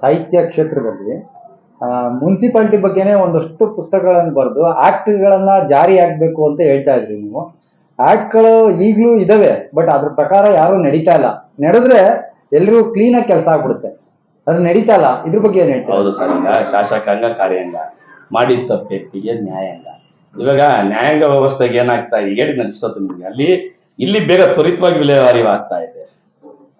ಸಾಹಿತ್ಯ ಕ್ಷೇತ್ರದಲ್ಲಿ ಮುನ್ಸಿಪಾಲ್ಟಿ ಬಗ್ಗೆನೇ ಒಂದಷ್ಟು ಪುಸ್ತಕಗಳನ್ನು ಬರೆದು ಆಕ್ಟ್ಗಳನ್ನ ಜಾರಿ ಆಗಬೇಕು ಅಂತ ಹೇಳ್ತಾ ಇದ್ರಿ ನೀವು. ಆ್ಯಕ್ಟ್ಗಳು ಈಗಲೂ ಇದಾವೆ, ಬಟ್ ಅದ್ರ ಪ್ರಕಾರ ಯಾರು ನಡೀತಾ ಇಲ್ಲ. ನಡೆದ್ರೆ ಎಲ್ರಿಗೂ ಕ್ಲೀನ್ ಆಗಿ ಕೆಲಸ ಆಗ್ಬಿಡುತ್ತೆ. ಅದು ನಡೀತಾ ಇಲ್ಲ. ಇದ್ರ ಬಗ್ಗೆ ಏನ್ ಹೇಳ್ತಾರೆ? ಹೌದು ಸರ್, ಈಗ ಶಾಸಕಾಂಗ ಕಾರ್ಯಾಂಗ ಮಾಡಿದ ತಪ್ಪೆತ್ತಿಗೆ ನ್ಯಾಯಾಂಗ ಇವಾಗ ನ್ಯಾಯಾಂಗ ವ್ಯವಸ್ಥೆಗೆ ಏನಾಗ್ತಾ ಇದೆ? ಹೇಳಿ ನಡೆಸೋದು ನಿಮ್ಗೆ. ಅಲ್ಲಿ, ಇಲ್ಲಿ ಬೇಗ ತ್ವರಿತವಾಗಿ ವಿಲೇವಾರಿ ಆಗ್ತಾ ಇದೆ.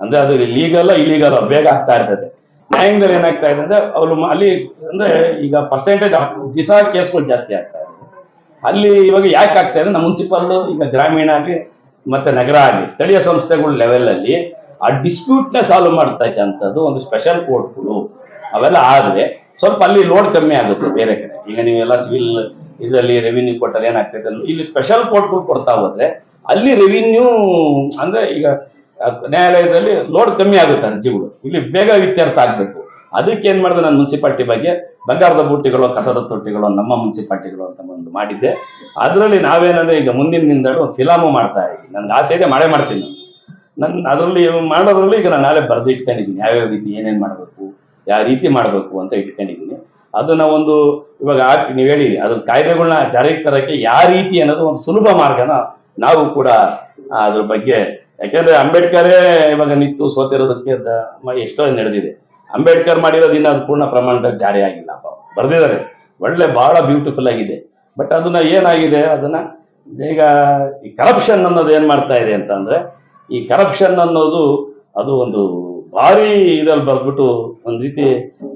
ಅಂದ್ರೆ ಅದು ಲೀಗಲ್ ಇಲ್ಲಿಗಲ್ಲ ಬೇಗ ಆಗ್ತಾ ಇರ್ತದೆ. ನ್ಯಾಯಾಂಗದಲ್ಲಿ ಏನಾಗ್ತಾ ಇದೆ ಅಂದ್ರೆ ಅವರು ಅಲ್ಲಿ ಅಂದ್ರೆ ಈಗ ಪರ್ಸೆಂಟೇಜ್ ದಿವಸ ಕೇಸ್ಗಳು ಜಾಸ್ತಿ ಆಗ್ತಾ ಇದೆ. ಅಲ್ಲಿ ಇವಾಗ ಯಾಕೆ ಆಗ್ತಾ ಇದೆ ನಮ್ಮ ಮುನ್ಸಿಪಲ್ ಈಗ ಗ್ರಾಮೀಣ ಆಗಲಿ, ಮತ್ತೆ ನಗರ ಆಗಲಿ, ಸ್ಥಳೀಯ ಸಂಸ್ಥೆಗಳ ಲೆವೆಲಲ್ಲಿ ಆ ಡಿಸ್ಪ್ಯೂಟ್ನ ಸಾಲ್ವ್ ಮಾಡ್ತಾ ಇದ್ದಂಥದ್ದು ಒಂದು ಸ್ಪೆಷಲ್ ಕೋರ್ಟ್ಗಳು ಅವೆಲ್ಲ ಆದರೆ ಸ್ವಲ್ಪ ಅಲ್ಲಿ ಲೋಡ್ ಕಮ್ಮಿ ಆಗುತ್ತೆ ಬೇರೆ ಕಡೆ. ಈಗ ನೀವೆಲ್ಲ ಸಿವಿಲ್ ಇದರಲ್ಲಿ ರೆವಿನ್ಯೂ ಕೊಟ್ಟರೆ ಏನಾಗ್ತೈತೆ ಇಲ್ಲಿ ಸ್ಪೆಷಲ್ ಕೋರ್ಟ್ಗಳು ಕೊಡ್ತಾ ಹೋದ್ರೆ ಅಲ್ಲಿ ರೆವಿನ್ಯೂ ಅಂದ್ರೆ ಈಗ ನ್ಯಾಯಾಲಯದಲ್ಲಿ ಲೋಡ್ ಕಮ್ಮಿ ಆಗುತ್ತೆ ಅರ್ಜಿಗಳು ಇಲ್ಲಿ ಬೇಗ ಇತ್ಯರ್ಥ ಆಗಬೇಕು. ಅದಕ್ಕೆ ಏನು ಮಾಡಿದೆ ನಾನು ಮುನ್ಸಿಪಾಲ್ಟಿ ಬಗ್ಗೆ ಬಂಗಾರದ ಬೂಟಿಗಳು, ಕಸದ ತೊಟ್ಟಿಗಳು, ನಮ್ಮ ಮುನ್ಸಿಪಾಲ್ಟಿಗಳು ಅಂತ ಒಂದು ಮಾಡಿದ್ದೆ. ಅದರಲ್ಲಿ ನಾವೇನಂದ್ರೆ ಈಗ ಮುಂದಿನ ಫಿಲಾಮು ಮಾಡ್ತಾ ಇದ್ದೀನಿ ನನ್ಗೆ ಆಸೆ ಇದೆ, ಮಾಡೇ ಮಾಡ್ತೀನಿ ನಾನು. ನನ್ನ ಅದರಲ್ಲಿ ಮಾಡೋದ್ರಲ್ಲಿ ಈಗ ನಾನು ನಾಳೆ ಬರೆದು ಇಟ್ಕೊಂಡಿದ್ದೀನಿ. ಯಾವ್ಯಾವ ರೀತಿ ಏನೇನು ಮಾಡಬೇಕು, ಯಾವ ರೀತಿ ಮಾಡಬೇಕು ಅಂತ ಇಟ್ಕೊಂಡಿದ್ದೀನಿ. ಅದನ್ನ ಒಂದು ಇವಾಗ ನೀವು ಹೇಳಿ, ಅದ್ರ ಕಾಯ್ದೆಗಳನ್ನ ಜಾರಿಗೆ ತರಕ್ಕೆ ಯಾವ ರೀತಿ ಅನ್ನೋದು ಒಂದು ಸುಲಭ ಮಾರ್ಗನ ನಾವು ಕೂಡ ಅದ್ರ ಬಗ್ಗೆ ಯಾಕೆಂದ್ರೆ ಅಂಬೇಡ್ಕರೇ ಇವಾಗ ನಿಂತು ಸೋತಿರೋದಕ್ಕೆ ಎಷ್ಟೋ ನಡೆದಿದೆ. ಅಂಬೇಡ್ಕರ್ ಮಾಡಿರೋದು ಇನ್ನು ಅದು ಪೂರ್ಣ ಪ್ರಮಾಣದಲ್ಲಿ ಜಾರಿ ಆಗಿಲ್ಲ ಬರೆದಿದ್ದಾರೆ. ಒಳ್ಳೆ ಬಹಳ ಬ್ಯೂಟಿಫುಲ್ ಆಗಿದೆ. ಬಟ್ ಅದನ್ನ ಏನಾಗಿದೆ? ಅದನ್ನ ಈಗ ಈ ಕರಪ್ಷನ್ ಅನ್ನೋದು ಏನು ಮಾಡ್ತಾ ಇದೆ ಅಂತಂದ್ರೆ ಈ ಕರಪ್ಷನ್ ಅನ್ನೋದು ಅದು ಒಂದು ಭಾರಿ ಇದ್ರಲ್ಲಿ ಬರ್ಬಿಟ್ಟು ಒಂದು ರೀತಿ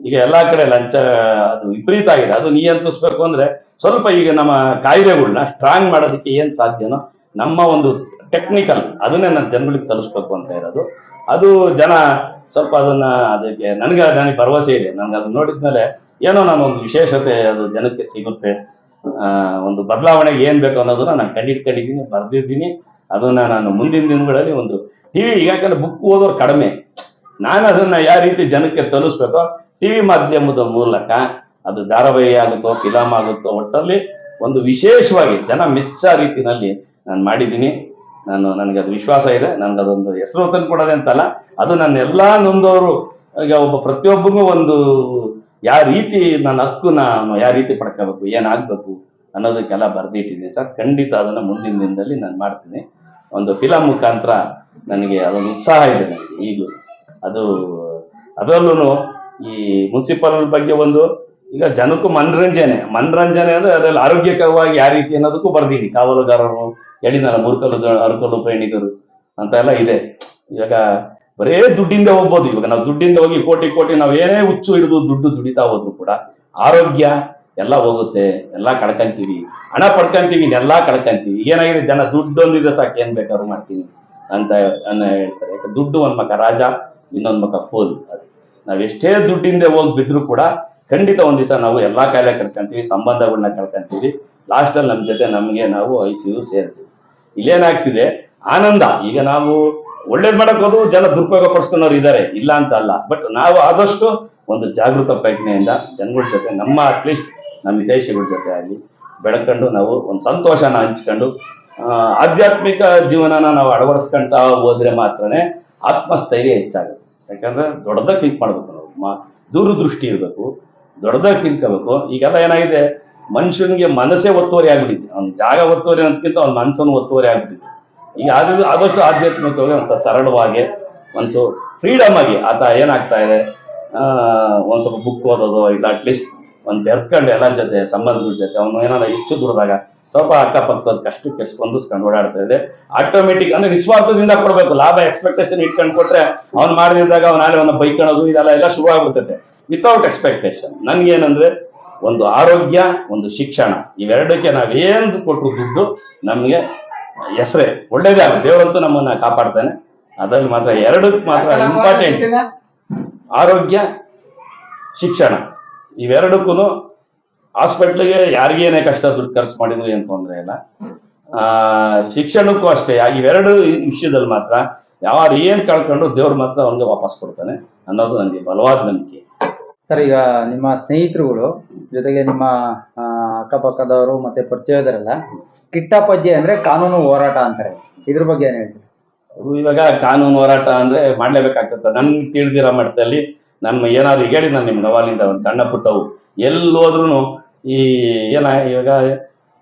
ಈಗ ಎಲ್ಲಾ ಕಡೆ ಲಂಚ, ಅದು ವಿಪರೀತ ಆಗಿದೆ. ಅದು ನಿಯಂತ್ರಿಸ್ಬೇಕು ಅಂದ್ರೆ ಸ್ವಲ್ಪ ಈಗ ನಮ್ಮ ಕಾಯ್ದೆಗಳನ್ನ ಸ್ಟ್ರಾಂಗ್ ಮಾಡೋದಕ್ಕೆ ಏನ್ ಸಾಧ್ಯನೋ ನಮ್ಮ ಒಂದು ಟೆಕ್ನಿಕಲ್ ಅದನ್ನೇ ನಾನು ಜನಗಳಿಗೆ ತಲುಪಿಸ್ಬೇಕು ಅಂತ ಇರೋದು. ಅದು ಜನ ಸ್ವಲ್ಪ ಅದನ್ನ ಅದಕ್ಕೆ ನನಗೆ ನನಗೆ ಭರವಸೆ ಇದೆ. ನನ್ಗೆ ಅದನ್ನ ನೋಡಿದ್ಮೇಲೆ ಏನೋ ನಾನು ಒಂದು ವಿಶೇಷತೆ ಅದು ಜನಕ್ಕೆ ಸಿಗುತ್ತೆ. ಒಂದು ಬದಲಾವಣೆಗೆ ಏನ್ ಬೇಕು ಅನ್ನೋದನ್ನ ನಾನು ಕಂಡಿಡ್ಕೊಂಡಿದ್ದೀನಿ ಬರ್ದಿದ್ದೀನಿ. ಅದನ್ನ ನಾನು ಮುಂದಿನ ದಿನಗಳಲ್ಲಿ ಒಂದು ಟಿವಿ ಯಾಕಂದ್ರೆ ಬುಕ್ ಓದೋರು ಕಡಿಮೆ. ನಾನು ಅದನ್ನ ಯಾವ ರೀತಿ ಜನಕ್ಕೆ ತಲುಪಿಸ್ಬೇಕೋ ಟಿವಿ ಮಾಧ್ಯಮದ ಮೂಲಕ ಅದು ಧಾರಾವಾಹಿ ಆಗುತ್ತೋ ಫಿಲಮ್ ಆಗುತ್ತೋ, ಒಟ್ಟಲ್ಲಿ ಒಂದು ವಿಶೇಷವಾಗಿ ಜನ ಮೆಚ್ಚ ರೀತಿನಲ್ಲಿ ನಾನು ಮಾಡಿದ್ದೀನಿ. ನಾನು, ನನಗೆ ಅದು ವಿಶ್ವಾಸ ಇದೆ. ನನಗೆ ಅದೊಂದು ಹೆಸರು ತಂದು ಕೊಡೋದೆ ಅಂತಲ್ಲ. ಅದು ನನ್ನ ಎಲ್ಲ ನೊಂದವರು ಈಗ ಒಬ್ಬ ಪ್ರತಿಯೊಬ್ಬರಿಗೂ ಒಂದು, ಯಾವ ರೀತಿ ನನ್ನ ಹಕ್ಕು ನಾನು ಯಾವ ರೀತಿ ಪಡ್ಕೋಬೇಕು ಏನಾಗಬೇಕು ಅನ್ನೋದಕ್ಕೆಲ್ಲ ಬರೆದಿಟ್ಟಿದ್ದೀನಿ ಸರ್. ಖಂಡಿತ ಅದನ್ನು ಮುಂದಿನ ದಿನದಲ್ಲಿ ನಾನು ಮಾಡ್ತೀನಿ. ಒಂದು ಫಿಲಮ್ ಮುಖಾಂತರ ನನಗೆ ಅದೊಂದು ಉತ್ಸಾಹ ಇದೆ ನನಗೆ, ಈಗಲೂ. ಅದು ಅದರಲ್ಲೂ ಈ ಮುನ್ಸಿಪಲ್ ಬಗ್ಗೆ ಒಂದು ಈಗ ಜನಕ್ಕೂ ಮನರಂಜನೆ ಮನರಂಜನೆ ಅಂದ್ರೆ ಅದರಲ್ಲಿ ಆರೋಗ್ಯಕರವಾಗಿ ಯಾವ ರೀತಿ ಅನ್ನೋದಕ್ಕೂ ಬರ್ದೀನಿ. ಕಾವಲುಗಾರರು ಹೇಳಿದ್ನಲ್ಲ ಮುರುಕಲು ಅರುಕಲು ಪ್ರಯಾಣಿಕರು ಅಂತ ಎಲ್ಲ ಇದೆ. ಇವಾಗ ಬರೇ ದುಡ್ಡಿಂದ ಹೋಗ್ಬೋದು. ಇವಾಗ ನಾವು ದುಡ್ಡಿಂದ ಹೋಗಿ ಕೋಟಿ ಕೋಟಿ ನಾವು ಏನೇ ಹುಚ್ಚು ಹಿಡಿದು ದುಡ್ಡು ದುಡಿತಾ ಹೋದ್ರು ಕೂಡ ಆರೋಗ್ಯ ಎಲ್ಲ ಹೋಗುತ್ತೆ. ಎಲ್ಲ ಕಳ್ಕಂತೀವಿ. ಹಣ ಪಡ್ಕಂತೀವಿ ಎಲ್ಲ ಕಳ್ಕಂತೀವಿ. ಏನಾಗಿದೆ ಜನ ದುಡ್ಡು ಒಂದಿದೆ ಸಾಕು, ಏನ್ ಬೇಕಾದ್ರು ಮಾಡ್ತೀನಿ ಅಂತ ಅನ್ನ ಹೇಳ್ತಾರೆ. ದುಡ್ಡು ಒಂದ್ ಮಕ ರಾಜ, ಇನ್ನೊಂದ್ ಮಕ ಫೋಲ್. ಅದು ನಾವ್ ಎಷ್ಟೇ ದುಡ್ಡಿಂದ ಹೋಗಿ ಕೂಡ ಖಂಡಿತ ಒಂದ್ ದಿವಸ ನಾವು ಎಲ್ಲಾ ಕಾಯಿಲೆ ಕಳ್ಕೊಂತೀವಿ ಸಂಬಂಧಗಳನ್ನ ಕಳ್ಕೊಂತೀವಿ. ಲಾಸ್ಟ್ ಅಲ್ಲಿ ನಮ್ ಜೊತೆ ನಮ್ಗೆ ನಾವು ಐ ಸಿ ಯು ಸೇರ್ತೀವಿ. ಇಲ್ಲೇನಾಗ್ತಿದೆ? ಆನಂದ. ಈಗ ನಾವು ಒಳ್ಳೇದ್ ಮಾಡಕ್ ಹೋದ್ರು ಜನ ದುರುಪಯೋಗ ಪಡಿಸ್ಕೊಂಡವ್ರು ಇದ್ದಾರೆ ಇಲ್ಲ ಅಂತ ಅಲ್ಲ. ಬಟ್ ನಾವು ಆದಷ್ಟು ಒಂದು ಜಾಗೃತ ಪ್ರಜ್ಞೆಯಿಂದ ಜನಗಳ ಜೊತೆ, ನಮ್ಮ ಅಟ್ಲೀಸ್ಟ್ ನಮ್ಮ ದೇಶಗಳ ಜೊತೆ ಆಗಲಿ, ಬೆಳ್ಕೊಂಡು ನಾವು ಒಂದು ಸಂತೋಷನ ಹಂಚ್ಕೊಂಡು ಆಧ್ಯಾತ್ಮಿಕ ಜೀವನನ ನಾವು ಅಳವಡಿಸ್ಕೊಂತ ಹೋದ್ರೆ ಮಾತ್ರನೇ ಆತ್ಮಸ್ಥೈರ್ಯ ಹೆಚ್ಚಾಗುತ್ತೆ. ಯಾಕಂದ್ರೆ ದೊಡ್ಡದಾಗಿ ಕ್ಲಿಕ್ ಮಾಡ್ಬೇಕು ನಾವು. ದೂರದೃಷ್ಟಿ ಇರಬೇಕು. ದೊಡ್ಡದಾಗಿ ತಿಳ್ಕೋಬೇಕು ಈಗೆಲ್ಲ ಏನಾಗಿದೆ? ಮನುಷ್ಯನಿಗೆ ಮನಸ್ಸೇ ಒತ್ತುವರಿ ಆಗ್ಬಿಟ್ಟಿದೆ. ಅವ್ನ ಜಾಗ ಒತ್ತುವರಿ ಅನ್ನೋದಕ್ಕಿಂತ ಅವ್ನ ಮನಸ್ಸನ್ನು ಒತ್ತುವರಿ ಆಗ್ಬಿಟ್ಟಿದೆ. ಈಗ ಆದಷ್ಟು ಆದಷ್ಟು ಆಧ್ಯಾತ್ಮಿಕವಾಗಿ ಒಂದು ಸರಳವಾಗಿ ಒಂದು ಸ್ವಲ್ಪ ಫ್ರೀಡಮ್ ಆಗಿ ಆತ ಏನಾಗ್ತಾ ಇದೆ? ಒಂದು ಒಂದ್ ಸ್ವಲ್ಪ ಬುಕ್ ಓದೋದು, ಇಲ್ಲ ಅಟ್ಲೀಸ್ಟ್ ಒಂದು ಬೆರ್ಕೊಂಡು ಎಲ್ಲರ ಜೊತೆ, ಸಂಬಂಧಗಳ ಜೊತೆ, ಅವನು ಏನಾರ ಹೆಚ್ಚು ದೂರದಾಗ ಸ್ವಲ್ಪ ಅಕ್ಕಪಕ್ಕದ ಕಷ್ಟಕ್ಕೆ ಸ್ಪಂದಿಸ್ಕೊಂಡು ಓಡಾಡ್ತಾ ಇದೆ. ಆಟೋಮೆಟಿಕ್ ಅಂದ್ರೆ ನಿಸ್ವಾರ್ಥದಿಂದ ಕೊಡಬೇಕು. ಲಾಭ ಎಕ್ಸ್ಪೆಕ್ಟೇಷನ್ ಇಟ್ಕೊಂಡು ಕೊಟ್ರೆ ಅವ್ನು ಮಾಡಿದಾಗ ಅವ್ನ ನಾಳೆ ಅವನ ಬೈಕೊಳ್ಳೋದು ಇದೆಲ್ಲ, ಎಲ್ಲ ಶುರು ಆಗ್ಬಿಡ್ತೈತೆ ವಿತೌಟ್ ಎಕ್ಸ್ಪೆಕ್ಟೇಷನ್ ನನ್ಗೇನಂದ್ರೆ ಒಂದು ಆರೋಗ್ಯ ಒಂದು ಶಿಕ್ಷಣ ಇವೆರಡಕ್ಕೆ ನಾವೇನು ಕೊಟ್ಟರು ದುಡ್ಡು ನಮಗೆ ಹೆಸರೇ. ಒಳ್ಳೇದೇ ಆಗುತ್ತೆ ದೇವರಂತೂ ನಮ್ಮನ್ನ ಕಾಪಾಡ್ತಾನೆ. ಅದ್ರಲ್ಲಿ ಮಾತ್ರ ಎರಡಕ್ಕೆ ಮಾತ್ರ ಇಂಪಾರ್ಟೆಂಟ್ ಆರೋಗ್ಯ ಶಿಕ್ಷಣ ಇವೆರಡಕ್ಕೂ ಹಾಸ್ಪಿಟ್ಲಿಗೆ ಯಾರಿಗೇನೇ ಕಷ್ಟ ದುಡ್ಡು ಖರ್ಚು ಮಾಡಿದ್ರು ಏನು ತೊಂದರೆ ಇಲ್ಲ. ಶಿಕ್ಷಣಕ್ಕೂ ಅಷ್ಟೇ ಇವೆರಡು ವಿಷಯದಲ್ಲಿ ಮಾತ್ರ ಯಾರು ಏನು ಕಳ್ಕೊಂಡ್ರು ದೇವ್ರು ಮಾತ್ರ ಅವ್ನಿಗೆ ವಾಪಸ್ ಕೊಡ್ತಾನೆ ಅನ್ನೋದು ನನಗೆ ಬಲವಾದ ನಂಬಿಕೆ. ಸರ್, ಈಗ ನಿಮ್ಮ ಸ್ನೇಹಿತರುಗಳು ಜೊತೆಗೆ ನಿಮ್ಮ ಅಕ್ಕಪಕ್ಕದವರು ಮತ್ತೆ ಪರಿಚಯದವರೆಲ್ಲ ಕಿಟ್ಟಪ್ಪಜ್ಜಿ ಅಂದ್ರೆ ಕಾನೂನು ಹೋರಾಟ ಅಂತಾರೆ. ಇದ್ರ ಬಗ್ಗೆ ಏನ್ ಹೇಳ್ತೀರಿ? ಇವಾಗ ಕಾನೂನು ಹೋರಾಟ ಅಂದ್ರೆ ಮಾಡ್ಲೇಬೇಕಾಗ್ತದೆ ನನ್ ತಿಳಿದಿರೋ ಮಟ್ಟದಲ್ಲಿ ನಮ್ಮ ಏನಾದ್ರು ಹೇಳಿ ನಾನು ನಿಮ್ಮ ನವಾಲಿಂದ ಒಂದು ಸಣ್ಣ ಪುಟ್ಟವು. ಎಲ್ಲೋದ್ರೂ ಈ ಏನ, ಇವಾಗ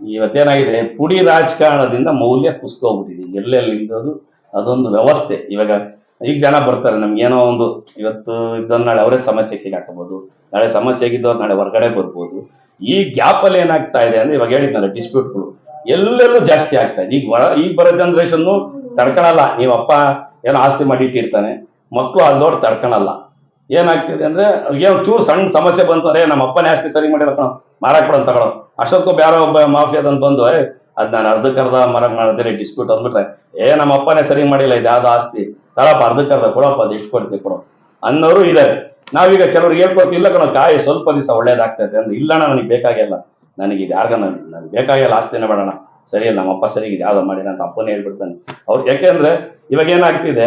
ಇವತ್ತೇನಾಗಿದೆ, ಪುಡಿ ರಾಜಕಾರಣದಿಂದ ಮೌಲ್ಯ ಕುಸ್ಕೋಗ್ಬಿಟ್ಟಿದೆ ಎಲ್ಲೆಲ್ಲಿಂದದು ಅದೊಂದು ವ್ಯವಸ್ಥೆ. ಇವಾಗ ಈಗ ಜನ ಬರ್ತಾರೆ, ನಮ್ಗೆ ಏನೋ ಒಂದು ಇವತ್ತು ಇದ್ದವ್ರು ನಾಳೆ ಅವರೇ ಸಮಸ್ಯೆ ಸಿಗಾಕಬಹುದು ನಾಳೆ ಸಮಸ್ಯೆ ಆಗಿದ್ದವ್ರು ನಾಳೆ ಹೊರಗಡೆ ಬರ್ಬೋದು. ಈ ಗ್ಯಾಪಲ್ಲಿ ಏನಾಗ್ತಾ ಇದೆ ಅಂದ್ರೆ ಇವಾಗ ಹೇಳಿದ್ನಲ್ಲ ಡಿಸ್ಪ್ಯೂಟ್ಗಳು ಎಲ್ಲೆಲ್ಲೂ ಜಾಸ್ತಿ ಆಗ್ತಾ ಇದೆ. ಈಗ ಈಗ ಬರೋ ಜನ್ರೇಷನ್ನು ತಡ್ಕೊಳಲ್ಲ. ನೀವು ಅಪ್ಪ ಏನೋ ಆಸ್ತಿ ಮಾಡಿಟ್ಟಿರ್ತಾನೆ ಮಕ್ಕಳು ಅಲ್ಲಿ ನೋಡಿ ತಡ್ಕೊಳಲ್ಲ. ಏನಾಗ್ತಿದೆ ಅಂದ್ರೆ ಏನು ಚೂರು ಸಣ್ಣ ಸಮಸ್ಯೆ ಬಂತು ಅರೇ ನಮ್ಮ ಅಪ್ಪನೇ ಆಸ್ತಿ ಸರಿ ಮಾಡಿ ಕಣೋ, ಮಾರಾಕ್ ಬಿಡೋನ್ ತಗೊಳ್ಳೋ ಅಷ್ಟೊತ್ತು ಬೇರೆ ಒಬ್ಬ ಮಾಫಿಯಾದನ್ ಬಂದು ಅದ್ ನಾನು ಅರ್ಧಕ್ಕರ್ಧ ಮರ ಮಾಡಿದ್ರೆ ಡಿಸ್ಪ್ಯೂಟ್ ಅಂದ್ಬಿಟ್ರೆ, ಏ, ನಮ್ಮ ಅಪ್ಪನೇ ಸರಿ ಮಾಡಿಲ್ಲ ಇದು ಯಾವ್ದು ಆಸ್ತಿ. ತಳಪ್ಪ ಅರ್ಧಕ್ಕರ್ಧ ಕೊಡಪ್ಪ ಅದು ಎಷ್ಟು ಕೊಡ್ತೀವಿ ಕೊಡೋ ಅನ್ನೋರು ಇದ್ದಾರೆ. ನಾವೀಗ ಕೆಲವ್ರಿಗೆ ಇಲ್ಲ ಕಣ ಕಾಯಿ ಸ್ವಲ್ಪ ದಿವಸ ಒಳ್ಳೇದಾಗ್ತೈತೆ ಅಂದ್ರೆ ಇಲ್ಲಣ್ಣ ನನಗೆ ಬೇಕಾಗಿಲ್ಲ. ನನಗೆ ಇದು ಯಾರ್ಗ ನನಗೆ ಬೇಕಾಗಿಲ್ಲ, ಆಸ್ತಿನೇ ಬೇಡಣ ಸರಿಯಲ್ಲ ನಮ್ಮ ಅಪ್ಪ ಸರಿ ಯಾವ್ದು ಮಾಡಿಲ್ಲ ಅಂತ ಅಪ್ಪನೇ ಹೇಳ್ಬಿಡ್ತಾನೆ. ಅವ್ರು ಯಾಕೆಂದ್ರೆ ಇವಾಗ ಏನಾಗ್ತಿದೆ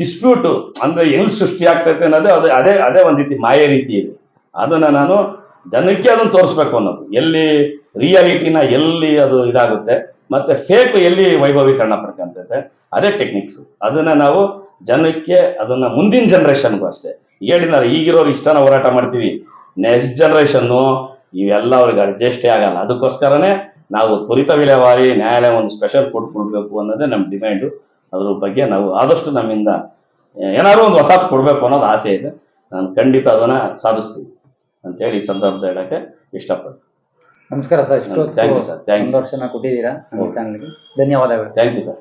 ಡಿಸ್ಪ್ಯೂಟ್ ಅಂದ್ರೆ ಎಲ್ಲಿ ಸೃಷ್ಟಿ ಆಗ್ತೈತೆ ಅನ್ನೋದು ಅದು, ಅದೇ ಅದೇ ಒಂದು ರೀತಿ ಮಾಯೆ ರೀತಿ ಇದೆ. ಅದನ್ನ ನಾನು ಜನಕ್ಕೆ ಅದನ್ನು ತೋರಿಸ್ಬೇಕು ಅನ್ನೋದು. ಎಲ್ಲಿ ರಿಯಾಲಿಟಿನ ಎಲ್ಲಿ ಅದು ಇದಾಗುತ್ತೆ, ಮತ್ತೆ ಫೇಕ್ ಎಲ್ಲಿ ವೈಭವೀಕರಣ ಪಡ್ಕೊಂತೈತೆ ಅದೇ ಟೆಕ್ನಿಕ್ಸ್ ಅದನ್ನ ನಾವು ಜನಕ್ಕೆ ಅದನ್ನ ಮುಂದಿನ ಜನರೇಷನ್ಗೂ ಅಷ್ಟೇ. ಹೇಳಿದಾರೆ ಈಗಿರೋರು ಇಷ್ಟನ ಹೋರಾಟ ಮಾಡ್ತೀವಿ. ನೆಕ್ಸ್ಟ್ ಜನ್ರೇಷನ್ನು ಇವೆಲ್ಲ ಅವ್ರಿಗೆ ಅಡ್ಜಸ್ಟೇ ಆಗಲ್ಲ. ಅದಕ್ಕೋಸ್ಕರನೇ ನಾವು ತ್ವರಿತ ವಿಲೇವಾರಿ ನ್ಯಾಯಾಲಯ ಒಂದು ಸ್ಪೆಷಲ್ ಕೋರ್ಟ್ ಕೊಡ್ಬೇಕು ಅನ್ನೋದೇ ನಮ್ಮ ಡಿಮ್ಯಾಂಡು ಅದ್ರ ಬಗ್ಗೆ ನಾವು ಆದಷ್ಟು ನಮ್ಮಿಂದ ಏನಾದ್ರು ಒಂದು ಹೊಸದು ಕೊಡಬೇಕು ಅನ್ನೋದು ಆಸೆ ಇದೆ. ನಾನು ಖಂಡಿತ ಅದನ್ನ ಸಾಧಿಸ್ತೀವಿ ಅಂತೇಳಿ ಈ ಸಂದರ್ಭ ಹೇಳಕ್ಕೆ ಇಷ್ಟಪಡ್ತೀನಿ. ನಮಸ್ಕಾರ ಸರ್. ಇಷ್ಟು ಯು ಸರ್ ಥ್ಯಾಂಕ್ ಯು ಕೊಟ್ಟಿದ್ದೀರಾ? ಧನ್ಯವಾದಗಳು. Thank you sir